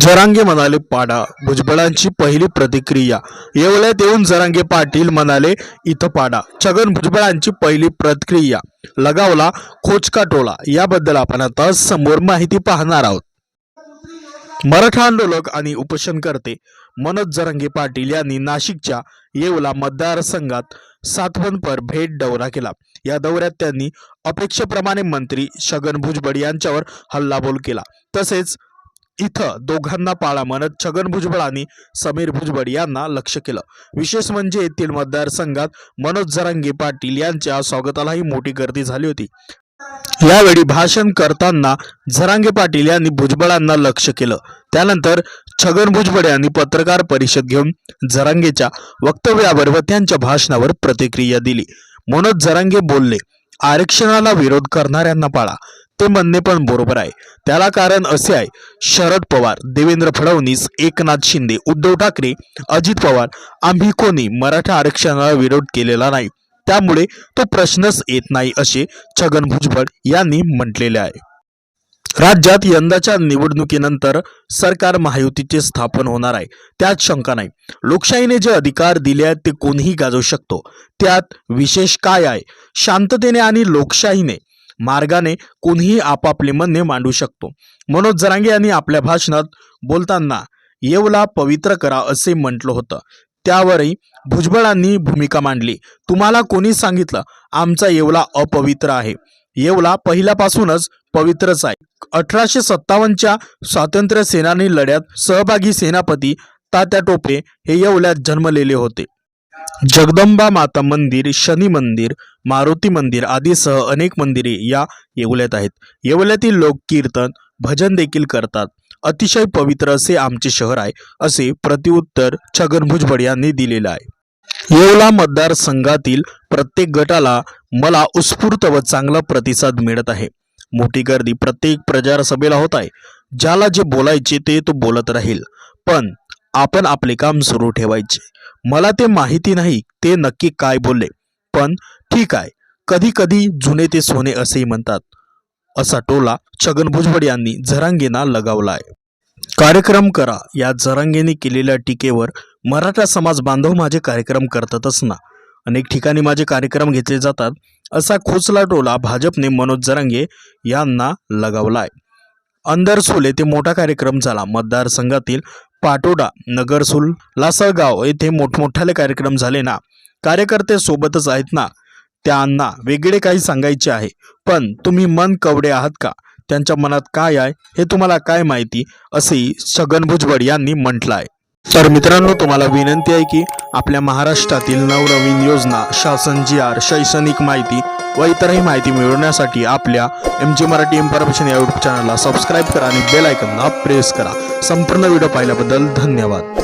जरांगे म्हणाले पाडा भुजबळांची पहिली प्रतिक्रिया. येवल्यात येऊन जरांगे पाटील म्हणाले इथं पाडा छगन भुजबळांची पहिली प्रतिक्रिया. लगावला खोचका टोला. याबद्दल आपण आता समोर माहिती पाहणार आहोत. मराठा आंदोलक आणि उपोषणकर्ते मनोज जरांगे पाटील यांनी नाशिकच्या येवला मतदारसंघात सातवनपर भेट दौरा केला. या दौऱ्यात त्यांनी अपेक्षेप्रमाणे मंत्री छगन भुजबळ यांच्यावर हल्लाबोल केला. तसेच इथं दोघांना पाळा म्हणत छगन भुजबळ आणि समीर भुजबळ यांना लक्ष केलं. विशेष म्हणजे येथील मतदारसंघात मनोज जरांगे पाटील यांच्या स्वागतालाही मोठी गर्दी झाली होती. यावेळी भाषण करताना झरांगे पाटील यांनी भुजबळांना लक्ष केलं. त्यानंतर छगन भुजबळ यांनी पत्रकार परिषद घेऊन झरांगेच्या वक्तव्यावर व त्यांच्या भाषणावर प्रतिक्रिया दिली. मनोज झरांगे बोलले आरक्षणाला विरोध करणाऱ्यांना पाळा. ते म्हणणे पण बरोबर आहे. त्याला कारण असे आहे शरद पवार देवेंद्र फडणवीस एकनाथ शिंदे उद्धव ठाकरे अजित पवार आम्ही कोणी मराठा आरक्षणाला विरोध केलेला नाही. त्यामुळे तो प्रश्नच येत नाही असे छगन भुजबळ यांनी म्हटलेले आहे. राज्यात यंदाच्या निवडणुकीनंतर सरकार महायुतीचे स्थापन होणार आहे. त्यात शंका नाही. लोकशाहीने जे अधिकार दिले आहेत ते कोणीही गाजवू शकतो. त्यात विशेष काय आहे? शांततेने आणि लोकशाहीने मार्गाने कोणीही आपापले म्हणणे मांडू शकतो. मनोज जरांगे यांनी आपल्या भाषणात बोलताना येवला पवित्र करा असे म्हटलं होतं. त्यावरही भुजबळांनी भूमिका मांडली. तुम्हाला कोणी सांगितलं? आमचा येवला अपवित्र आहे. येवला पहिल्यापासूनच पवित्रच आहे. अठराशे सत्तावन्नच्या स्वातंत्र्य सेनानी लढ्यात सहभागी सेनापती तात्या टोपे हे येवल्यात जन्मलेले होते. जगदंबा माता मंदिर शनी मंदिर मारुती मंदिर आदीसह अनेक मंदिरे या येवल्यात आहेत. येवल्यातील लोक कीर्तन भजन देखील करतात. अतिशय पवित्र असे आमचे शहर आहे असे प्रतिउत्तर छगन भुजबळ यांनी दिलेलं आहे. येवला मतदारसंघातील प्रत्येक गटाला मला उत्स्फूर्त व चांगला प्रतिसाद मिळत आहे. मोठी गर्दी प्रत्येक प्रचारसभेला होत आहे. ज्याला जे बोलायचे ते तो बोलत राहील. पण आपण आपले काम सुरू ठेवायचे. मला ते माहिती नाही ते नक्की काय बोलले. पण ठीक आहे कधी कधी जुने ते सोने असेही म्हणतात. असा टोला छगन भुजबळ यांनी झरांगेना लगावला आहे कार्यक्रम करा या झरांगेने केलेल्या टीकेवर मराठा समाज बांधव माझे कार्यक्रम करतातच ना. अनेक ठिकाणी माझे कार्यक्रम घेतले जातात असा खोचला टोला भाजपने मनोज जरांगे यांना लगावला आहे सोले ते मोठा कार्यक्रम झाला. मतदारसंघातील पाटोडा नगरसूल लासळगाव येथे मोठमोठाले कार्यक्रम झाले ना? कार्यकर्ते सोबतच आहेत ना? त्यांना वेगळे काही सांगायचे आहे. पण तुम्ही मन कवडे आहात का? त्यांच्या मनात काय आहे हे तुम्हाला काय माहिती? असेही छगन भुजबळ यांनी म्हटलं आहे. तर मित्रांनो तुम्हाला विनंती आहे की आपल्या महाराष्ट्रातील नवनवीन योजना शासन जी आर शैक्षणिक माहिती व इतरही माहिती मिळवण्यासाठी आपल्या एम जी मराठी इन्फॉर्मेशन या यूट्यूब चॅनलला सबस्क्राईब करा आणि बेल आयकनला प्रेस करा. संपूर्ण व्हिडिओ पाहिल्याबद्दल धन्यवाद.